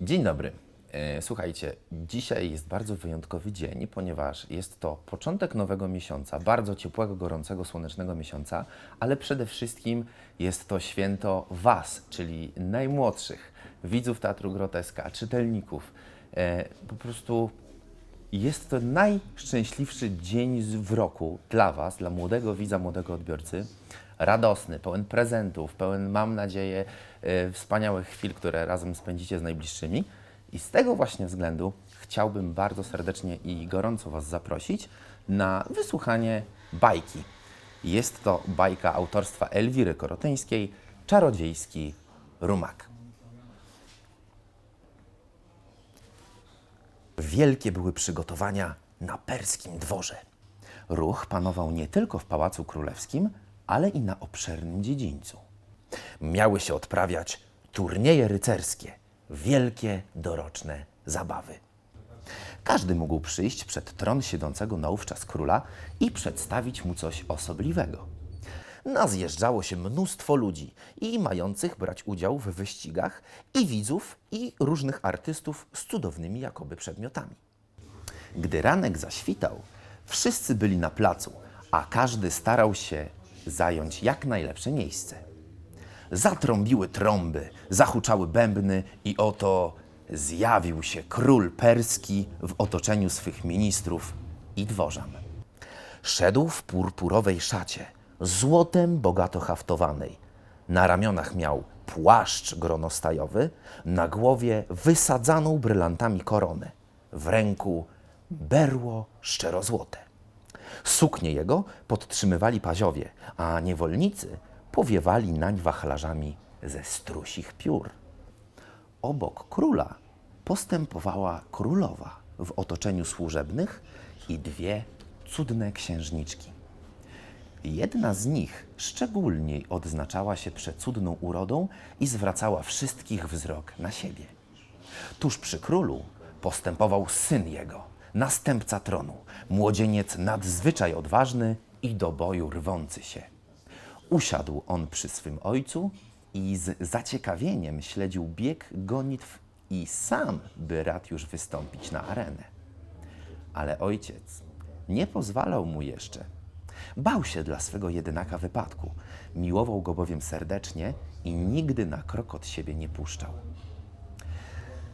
Dzień dobry. E, Słuchajcie, dzisiaj jest bardzo wyjątkowy dzień, ponieważ jest to początek nowego miesiąca, bardzo ciepłego, gorącego, słonecznego miesiąca, ale przede wszystkim jest to święto Was, czyli najmłodszych widzów Teatru Groteska, czytelników. E, Po prostu jest to najszczęśliwszy dzień w roku dla Was, dla młodego widza, młodego odbiorcy. Radosny, pełen prezentów, pełen, mam nadzieję, e, wspaniałych chwil, które razem spędzicie z najbliższymi. I z tego właśnie względu chciałbym bardzo serdecznie i gorąco Was zaprosić na wysłuchanie bajki. Jest to bajka autorstwa Elwiry Korotyńskiej, Czarodziejski Rumak. Wielkie były przygotowania na perskim dworze. Ruch panował nie tylko w Pałacu Królewskim, ale i na obszernym dziedzińcu. Miały się odprawiać turnieje rycerskie, wielkie, doroczne zabawy. Każdy mógł przyjść przed tron siedzącego naówczas króla i przedstawić mu coś osobliwego. Nazjeżdżało się mnóstwo ludzi i mających brać udział w wyścigach, i widzów, i różnych artystów z cudownymi jakoby przedmiotami. Gdy ranek zaświtał, wszyscy byli na placu, a każdy starał się zająć jak najlepsze miejsce. Zatrąbiły trąby, zahuczały bębny i oto zjawił się król perski w otoczeniu swych ministrów i dworzan. Szedł w purpurowej szacie, złotem bogato haftowanej. Na ramionach miał płaszcz gronostajowy, na głowie wysadzaną brylantami koronę, w ręku berło szczerozłote. Suknie jego podtrzymywali paziowie, a niewolnicy powiewali nań wachlarzami ze strusich piór. Obok króla postępowała królowa w otoczeniu służebnych i dwie cudne księżniczki. Jedna z nich szczególniej odznaczała się przecudną urodą i zwracała wszystkich wzrok na siebie. Tuż przy królu postępował syn jego, następca tronu, młodzieniec nadzwyczaj odważny i do boju rwący się. Usiadł on przy swym ojcu i z zaciekawieniem śledził bieg gonitw i sam by rad już wystąpić na arenę. Ale ojciec nie pozwalał mu jeszcze. Bał się dla swego jedynaka wypadku, miłował go bowiem serdecznie i nigdy na krok od siebie nie puszczał.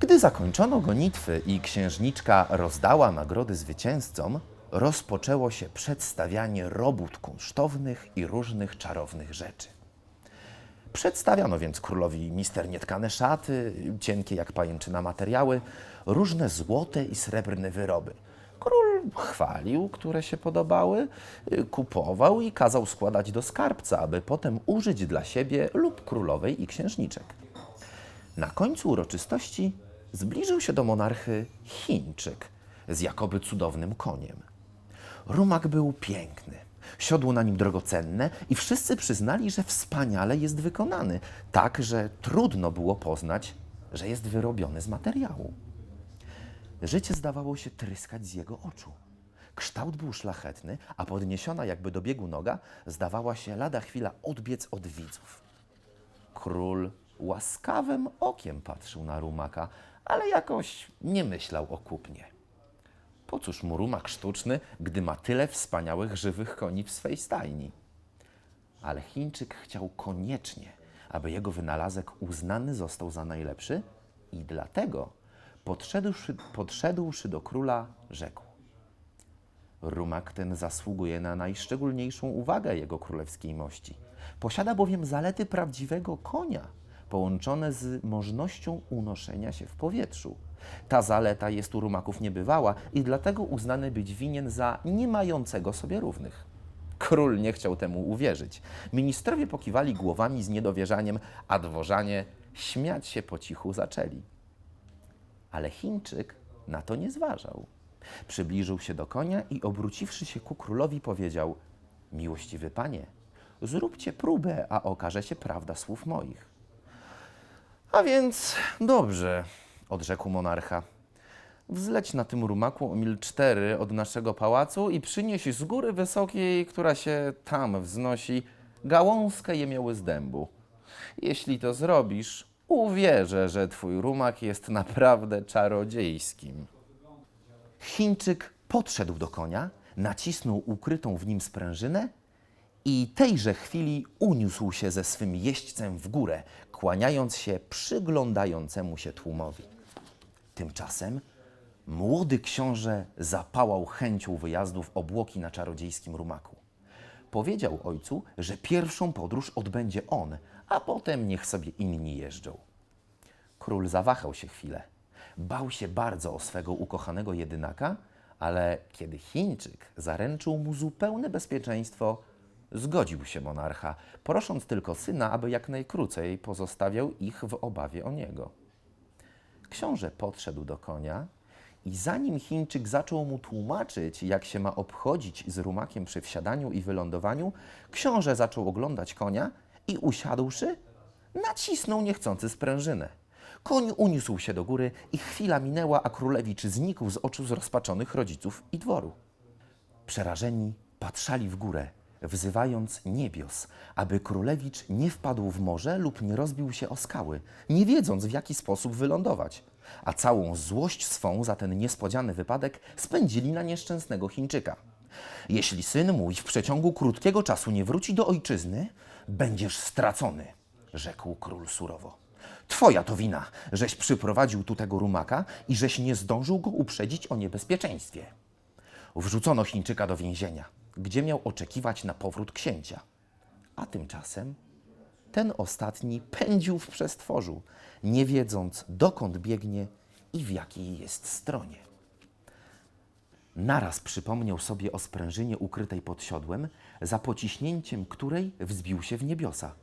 Gdy zakończono gonitwy i księżniczka rozdała nagrody zwycięzcom, rozpoczęło się przedstawianie robót kunsztownych i różnych czarownych rzeczy. Przedstawiano więc królowi misternie tkane szaty, cienkie jak pajęczyna materiały, różne złote i srebrne wyroby. Król chwalił, które się podobały, kupował i kazał składać do skarbca, aby potem użyć dla siebie lub królowej i księżniczek. Na końcu uroczystości zbliżył się do monarchy Chińczyk z jakoby cudownym koniem. Rumak był piękny, siodło na nim drogocenne i wszyscy przyznali, że wspaniale jest wykonany, tak, że trudno było poznać, że jest wyrobiony z materiału. Życie zdawało się tryskać z jego oczu. Kształt był szlachetny, a podniesiona jakby do biegu noga zdawała się lada chwila odbiec od widzów. Król łaskawym okiem patrzył na rumaka, ale jakoś nie myślał o kupnie. Po cóż mu rumak sztuczny, gdy ma tyle wspaniałych żywych koni w swej stajni? Ale Chińczyk chciał koniecznie, aby jego wynalazek uznany został za najlepszy i dlatego podszedłszy, podszedłszy do króla, rzekł: Rumak ten zasługuje na najszczególniejszą uwagę jego królewskiej mości. Posiada bowiem zalety prawdziwego konia, połączone z możnością unoszenia się w powietrzu. Ta zaleta jest u rumaków niebywała i dlatego uznany być winien za nie mającego sobie równych. Król nie chciał temu uwierzyć. Ministrowie pokiwali głowami z niedowierzaniem, a dworzanie śmiać się po cichu zaczęli. Ale Chińczyk na to nie zważał. Przybliżył się do konia i obróciwszy się ku królowi powiedział: Miłościwy panie, zróbcie próbę, a okaże się prawda słów moich. A więc dobrze, odrzekł monarcha. Wzleć na tym rumaku o mil cztery od naszego pałacu i przynieś z góry wysokiej, która się tam wznosi, gałązkę jemioły z dębu. Jeśli to zrobisz, Uwierzę, że twój rumak jest naprawdę czarodziejskim. Chińczyk podszedł do konia, nacisnął ukrytą w nim sprężynę i tejże chwili uniósł się ze swym jeźdźcem w górę, kłaniając się przyglądającemu się tłumowi. Tymczasem młody książę zapałał chęcią wyjazdu w obłoki na czarodziejskim rumaku. Powiedział ojcu, że pierwszą podróż odbędzie on, a potem niech sobie inni jeżdżą. Król zawahał się chwilę. Bał się bardzo o swego ukochanego jedynaka, ale kiedy Chińczyk zaręczył mu zupełne bezpieczeństwo, zgodził się monarcha, prosząc tylko syna, aby jak najkrócej pozostawiał ich w obawie o niego. Książę podszedł do konia i zanim Chińczyk zaczął mu tłumaczyć, jak się ma obchodzić z rumakiem przy wsiadaniu i wylądowaniu, książę zaczął oglądać konia i usiadłszy, nacisnął niechcący sprężynę. Koń uniósł się do góry i chwila minęła, a królewicz znikł z oczu zrozpaczonych rodziców i dworu. Przerażeni patrzali w górę, wzywając niebios, aby królewicz nie wpadł w morze lub nie rozbił się o skały, nie wiedząc w jaki sposób wylądować. A całą złość swą za ten niespodziany wypadek spędzili na nieszczęsnego Chińczyka. Jeśli syn mój w przeciągu krótkiego czasu nie wróci do ojczyzny, będziesz stracony, rzekł król surowo. Twoja to wina, żeś przyprowadził tu tego rumaka i żeś nie zdążył go uprzedzić o niebezpieczeństwie. Wrzucono Chińczyka do więzienia, gdzie miał oczekiwać na powrót księcia. A tymczasem ten ostatni pędził w przestworzu, nie wiedząc dokąd biegnie i w jakiej jest stronie. Naraz przypomniał sobie o sprężynie ukrytej pod siodłem, za pociśnięciem której wzbił się w niebiosa.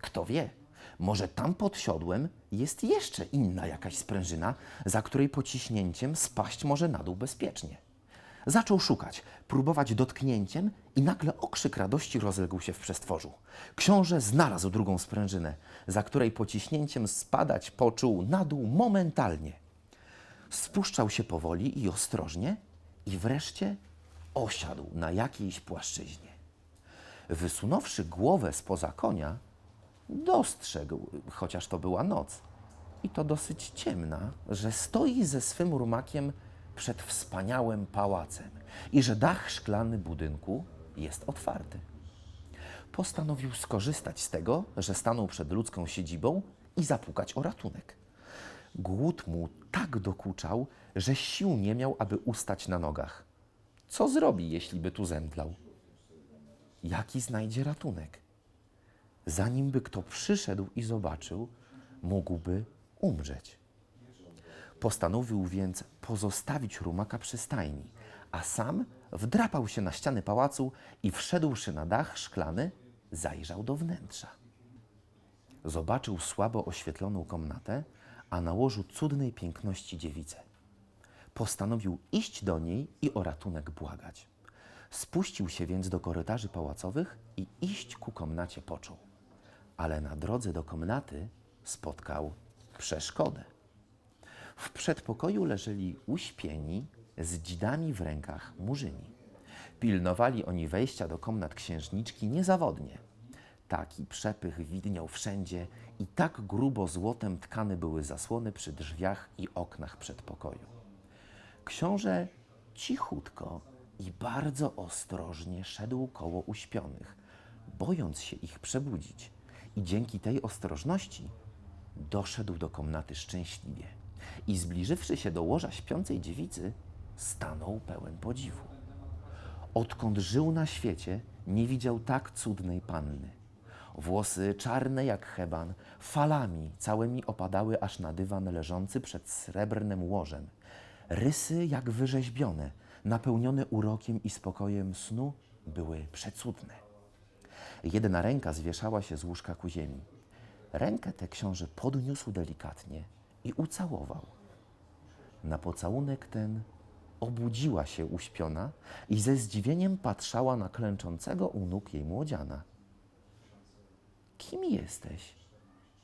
Kto wie, może tam pod siodłem jest jeszcze inna jakaś sprężyna, za której pociśnięciem spaść może na dół bezpiecznie. Zaczął szukać, próbować dotknięciem i nagle okrzyk radości rozległ się w przestworzu. Książę znalazł drugą sprężynę, za której pociśnięciem spadać poczuł na dół momentalnie. Spuszczał się powoli i ostrożnie i wreszcie osiadł na jakiejś płaszczyźnie. Wysunąwszy głowę spoza konia, dostrzegł, chociaż to była noc, i to dosyć ciemna, że stoi ze swym rumakiem przed wspaniałym pałacem i że dach szklany budynku jest otwarty. Postanowił skorzystać z tego, że stanął przed ludzką siedzibą i zapukać o ratunek. Głód mu tak dokuczał, że sił nie miał, aby ustać na nogach. Co zrobi, jeśli by tu zemdlał? Jaki znajdzie ratunek? zanim by kto przyszedł i zobaczył, mógłby umrzeć. Postanowił więc pozostawić rumaka przy stajni, a sam wdrapał się na ściany pałacu i wszedłszy na dach szklany, zajrzał do wnętrza. Zobaczył słabo oświetloną komnatę, a na łożu cudnej piękności dziewicę. Postanowił iść do niej i o ratunek błagać. Spuścił się więc do korytarzy pałacowych i iść ku komnacie począł ale na drodze do komnaty spotkał przeszkodę. W przedpokoju leżeli uśpieni z dzidami w rękach murzyni. Pilnowali oni wejścia do komnat księżniczki niezawodnie. Taki przepych widniał wszędzie i tak grubo złotem tkane były zasłony przy drzwiach i oknach przedpokoju. Książę cichutko i bardzo ostrożnie szedł koło uśpionych, bojąc się ich przebudzić i dzięki tej ostrożności doszedł do komnaty szczęśliwie i zbliżywszy się do łoża śpiącej dziewicy, stanął pełen podziwu. Odkąd żył na świecie, nie widział tak cudnej panny. Włosy czarne jak heban, falami całymi opadały aż na dywan leżący przed srebrnym łożem. Rysy jak wyrzeźbione, napełnione urokiem i spokojem snu, były przecudne. Jedna ręka zwieszała się z łóżka ku ziemi. Rękę tę książę podniósł delikatnie i ucałował. Na pocałunek ten obudziła się uśpiona i ze zdziwieniem patrzała na klęczącego u nóg jej młodziana. Kim jesteś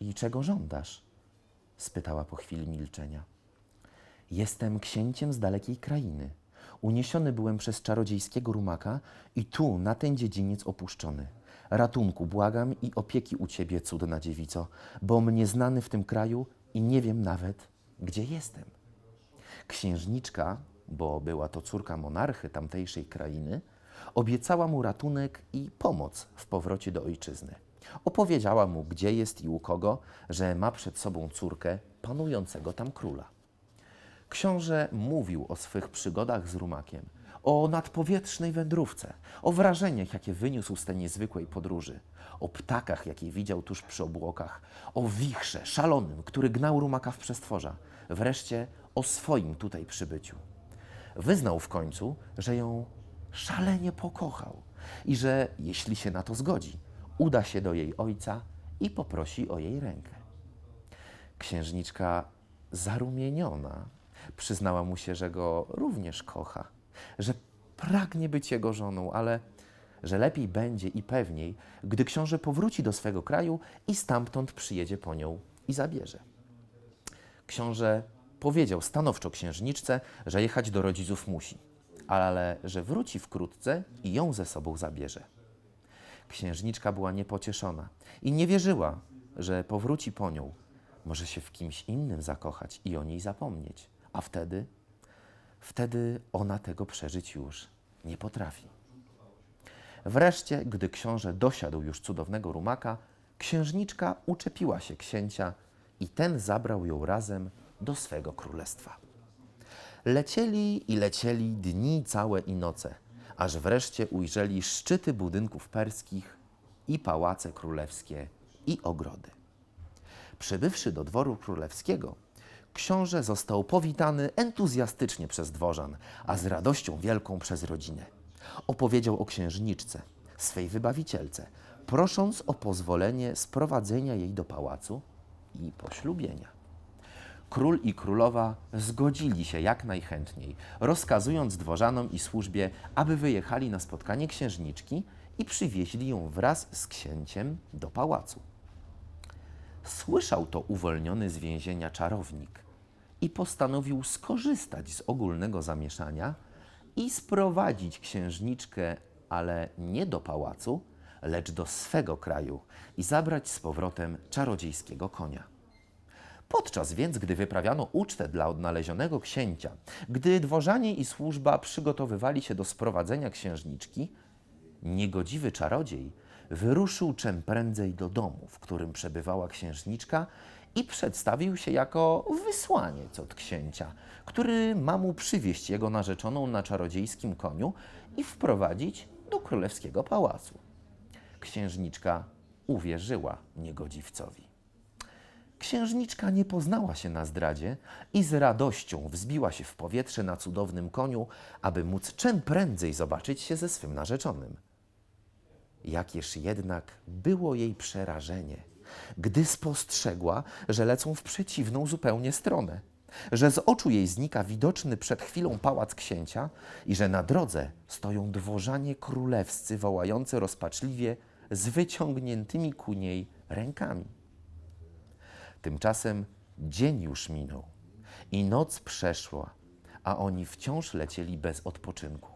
i czego żądasz? spytała po chwili milczenia. Jestem księciem z dalekiej krainy. Uniesiony byłem przez czarodziejskiego rumaka i tu, na ten dziedziniec opuszczony. Ratunku błagam i opieki u ciebie, cudna dziewico, bo mnie znany w tym kraju i nie wiem nawet, gdzie jestem. Księżniczka, bo była to córka monarchy tamtejszej krainy, obiecała mu ratunek i pomoc w powrocie do ojczyzny. Opowiedziała mu, gdzie jest i u kogo, że ma przed sobą córkę panującego tam króla. Książę mówił o swych przygodach z rumakiem, o nadpowietrznej wędrówce, o wrażeniach, jakie wyniósł z tej niezwykłej podróży, o ptakach, jakie widział tuż przy obłokach, o wichrze szalonym, który gnał rumaka w przestworza, wreszcie o swoim tutaj przybyciu. Wyznał w końcu, że ją szalenie pokochał i że, jeśli się na to zgodzi, uda się do jej ojca i poprosi o jej rękę. Księżniczka zarumieniona przyznała mu się, że go również kocha, że pragnie być jego żoną, ale że lepiej będzie i pewniej, gdy książę powróci do swego kraju i stamtąd przyjedzie po nią i zabierze. Książę powiedział stanowczo księżniczce, że jechać do rodziców musi, ale że wróci wkrótce i ją ze sobą zabierze. Księżniczka była niepocieszona i nie wierzyła, że powróci po nią. Może się w kimś innym zakochać i o niej zapomnieć, a wtedy, wtedy ona tego przeżyć już nie potrafi. Wreszcie, gdy książę dosiadł już cudownego rumaka, księżniczka uczepiła się księcia i ten zabrał ją razem do swego królestwa. Lecieli i lecieli dni całe i noce, aż wreszcie ujrzeli szczyty budynków perskich i pałace królewskie i ogrody. Przybywszy do dworu królewskiego, książę został powitany entuzjastycznie przez dworzan, a z radością wielką przez rodzinę. Opowiedział o księżniczce, swej wybawicielce, prosząc o pozwolenie sprowadzenia jej do pałacu i poślubienia. Król i królowa zgodzili się jak najchętniej, rozkazując dworzanom i służbie, aby wyjechali na spotkanie księżniczki i przywieźli ją wraz z księciem do pałacu. Słyszał to uwolniony z więzienia czarownik i postanowił skorzystać z ogólnego zamieszania i sprowadzić księżniczkę, ale nie do pałacu, lecz do swego kraju i zabrać z powrotem czarodziejskiego konia. Podczas więc, gdy wyprawiano ucztę dla odnalezionego księcia, gdy dworzanie i służba przygotowywali się do sprowadzenia księżniczki, niegodziwy czarodziej wyruszył czym prędzej do domu, w którym przebywała księżniczka i przedstawił się jako wysłaniec od księcia, który ma mu przywieźć jego narzeczoną na czarodziejskim koniu i wprowadzić do królewskiego pałacu. Księżniczka uwierzyła niegodziwcowi. Księżniczka nie poznała się na zdradzie i z radością wzbiła się w powietrze na cudownym koniu, aby móc czym prędzej zobaczyć się ze swym narzeczonym. Jakież jednak było jej przerażenie, gdy spostrzegła, że lecą w przeciwną zupełnie stronę, że z oczu jej znika widoczny przed chwilą pałac księcia i że na drodze stoją dworzanie królewscy wołający rozpaczliwie z wyciągniętymi ku niej rękami. Tymczasem dzień już minął i noc przeszła, a oni wciąż lecieli bez odpoczynku.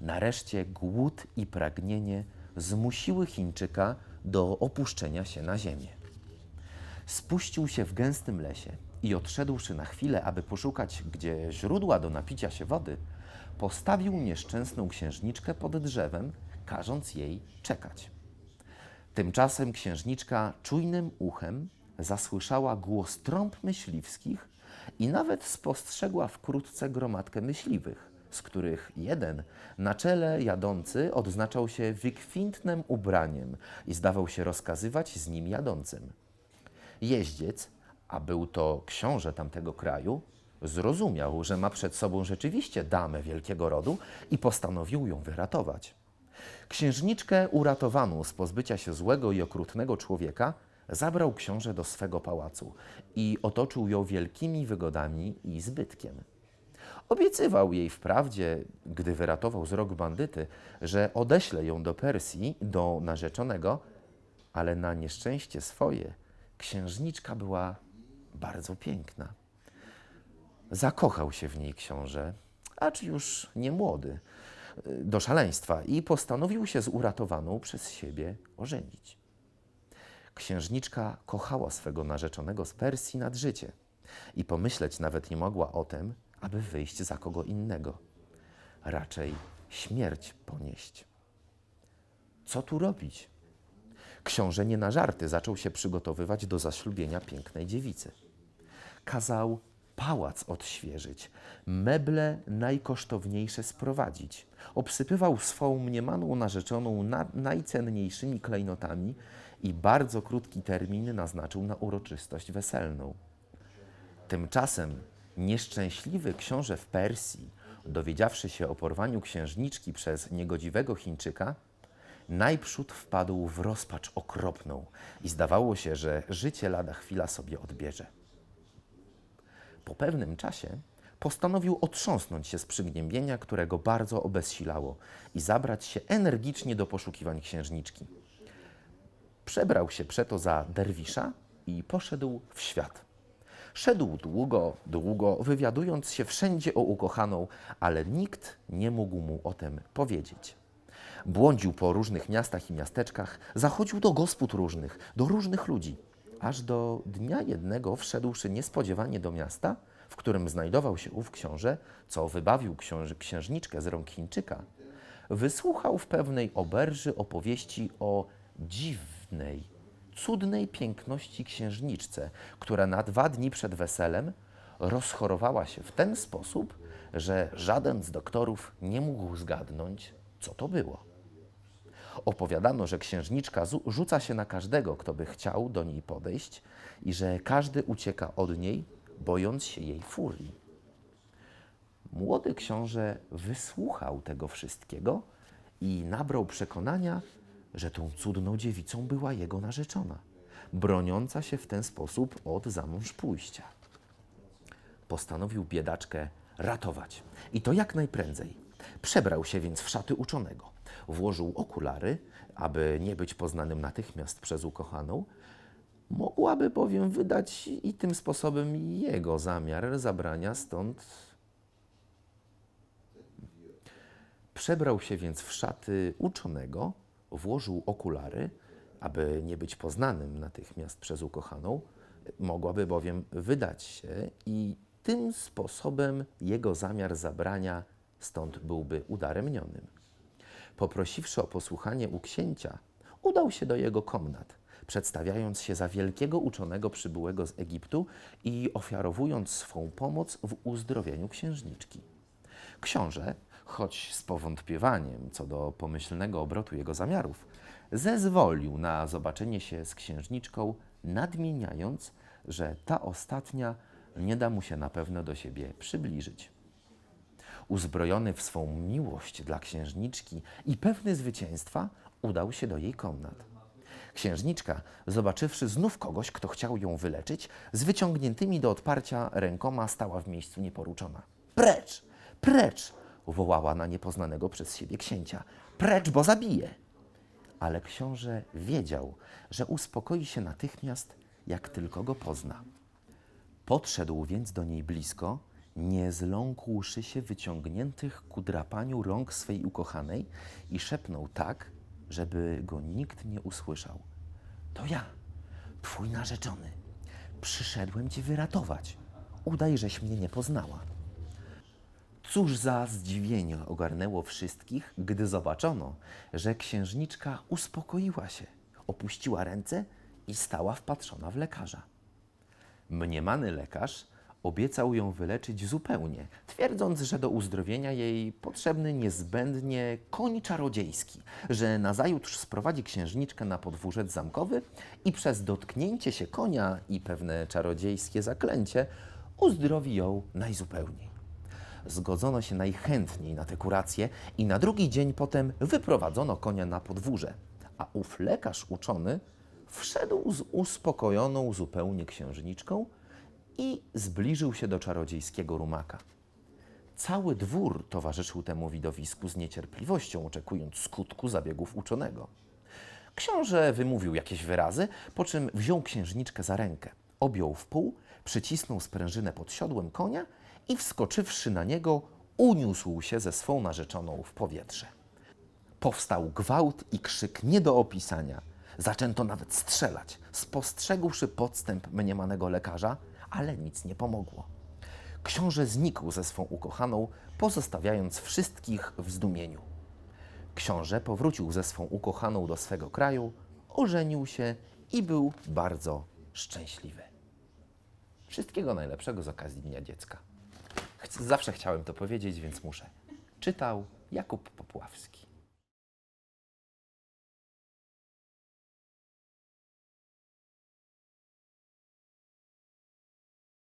Nareszcie głód i pragnienie zmusiły Chińczyka do opuszczenia się na ziemię. Spuścił się w gęstym lesie i odszedłszy na chwilę, aby poszukać gdzie źródła do napicia się wody, postawił nieszczęsną księżniczkę pod drzewem, każąc jej czekać. Tymczasem księżniczka czujnym uchem zasłyszała głos trąb myśliwskich i nawet spostrzegła wkrótce gromadkę myśliwych, z których jeden na czele jadący odznaczał się wykwintnym ubraniem i zdawał się rozkazywać z nim jadącym. Jeździec, a był to książę tamtego kraju, zrozumiał, że ma przed sobą rzeczywiście damę wielkiego rodu i postanowił ją wyratować. Księżniczkę uratowaną z pozbycia się złego i okrutnego człowieka zabrał książę do swego pałacu i otoczył ją wielkimi wygodami i zbytkiem. Obiecywał jej wprawdzie, gdy wyratował z rąk bandyty, że odeśle ją do Persji, do narzeczonego, ale na nieszczęście swoje księżniczka była bardzo piękna. Zakochał się w niej książę, acz już nie młody, do szaleństwa i postanowił się z uratowaną przez siebie ożenić. Księżniczka kochała swego narzeczonego z Persji nad życie i pomyśleć nawet nie mogła o tym, aby wyjść za kogo innego. Raczej śmierć ponieść. Co tu robić? Książę nie na żarty zaczął się przygotowywać do zaślubienia pięknej dziewicy. Kazał pałac odświeżyć, meble najkosztowniejsze sprowadzić. Obsypywał swą mniemaną narzeczoną na, najcenniejszymi klejnotami i bardzo krótki termin naznaczył na uroczystość weselną. Tymczasem nieszczęśliwy książę w Persji, dowiedziawszy się o porwaniu księżniczki przez niegodziwego Chińczyka, najprzód wpadł w rozpacz okropną i zdawało się, że życie lada chwila sobie odbierze. Po pewnym czasie postanowił otrząsnąć się z przygnębienia, które go bardzo obezsilało i zabrać się energicznie do poszukiwań księżniczki. Przebrał się przeto za derwisza i poszedł w świat. Szedł długo, długo, wywiadując się wszędzie o ukochaną, ale nikt nie mógł mu o tym powiedzieć. Błądził po różnych miastach i miasteczkach, zachodził do gospod różnych, do różnych ludzi, aż do dnia jednego wszedłszy niespodziewanie do miasta, w którym znajdował się ów książę, co wybawił książ księżniczkę z rąk Chińczyka, wysłuchał w pewnej oberży opowieści o dziwnej, cudnej piękności księżniczce, która na dwa dni przed weselem rozchorowała się w ten sposób, że żaden z doktorów nie mógł zgadnąć, co to było. Opowiadano, że księżniczka zu- rzuca się na każdego, kto by chciał do niej podejść, i że każdy ucieka od niej, bojąc się jej furii. Młody książę wysłuchał tego wszystkiego i nabrał przekonania, że tą cudną dziewicą była jego narzeczona, broniąca się w ten sposób od zamąż pójścia. Postanowił biedaczkę ratować i to jak najprędzej. Przebrał się więc w szaty uczonego, włożył okulary, aby nie być poznanym natychmiast przez ukochaną, mogłaby bowiem wydać i tym sposobem jego zamiar zabrania stąd Przebrał się więc w szaty uczonego, włożył okulary, aby nie być poznanym natychmiast przez ukochaną, mogłaby bowiem wydać się i tym sposobem jego zamiar zabrania stąd byłby udaremnionym. Poprosiwszy o posłuchanie u księcia, udał się do jego komnat, przedstawiając się za wielkiego uczonego przybyłego z Egiptu i ofiarowując swą pomoc w uzdrowieniu księżniczki. Książę, choć z powątpiewaniem co do pomyślnego obrotu jego zamiarów, zezwolił na zobaczenie się z księżniczką, nadmieniając, że ta ostatnia nie da mu się na pewno do siebie przybliżyć. Uzbrojony w swą miłość dla księżniczki i pewny zwycięstwa, udał się do jej komnat. Księżniczka, zobaczywszy znów kogoś, kto chciał ją wyleczyć, z wyciągniętymi do odparcia rękoma stała w miejscu nieporuczona. Precz! Precz! Wołała na niepoznanego przez siebie księcia. Precz, bo zabije! Ale książę wiedział, że uspokoi się natychmiast, jak tylko go pozna. Podszedł więc do niej blisko, nie zląkłszy się wyciągniętych ku drapaniu rąk swej ukochanej i szepnął tak, żeby go nikt nie usłyszał. To ja, twój narzeczony. Przyszedłem cię wyratować. Udaj, żeś mnie nie poznała. Cóż za zdziwienie ogarnęło wszystkich, gdy zobaczono, że księżniczka uspokoiła się, opuściła ręce i stała wpatrzona w lekarza. Mniemany lekarz obiecał ją wyleczyć zupełnie, twierdząc, że do uzdrowienia jej potrzebny niezbędnie koń czarodziejski, że nazajutrz sprowadzi księżniczkę na podwórzec zamkowy i przez dotknięcie się konia i pewne czarodziejskie zaklęcie uzdrowi ją najzupełniej. Zgodzono się najchętniej na tę kurację i na drugi dzień potem wyprowadzono konia na podwórze, a ów lekarz uczony wszedł z uspokojoną zupełnie księżniczką i zbliżył się do czarodziejskiego rumaka. Cały dwór towarzyszył temu widowisku z niecierpliwością, oczekując skutku zabiegów uczonego. Książę wymówił jakieś wyrazy, po czym wziął księżniczkę za rękę, objął w pół, przycisnął sprężynę pod siodłem konia i wskoczywszy na niego, uniósł się ze swą narzeczoną w powietrze. Powstał gwałt i krzyk nie do opisania. Zaczęto nawet strzelać, spostrzegłszy podstęp mniemanego lekarza, ale nic nie pomogło. Książę znikł ze swą ukochaną, pozostawiając wszystkich w zdumieniu. Książę powrócił ze swą ukochaną do swego kraju, ożenił się i był bardzo szczęśliwy. Wszystkiego najlepszego z okazji Dnia Dziecka. Zawsze chciałem to powiedzieć, więc muszę. Czytał Jakub Popławski.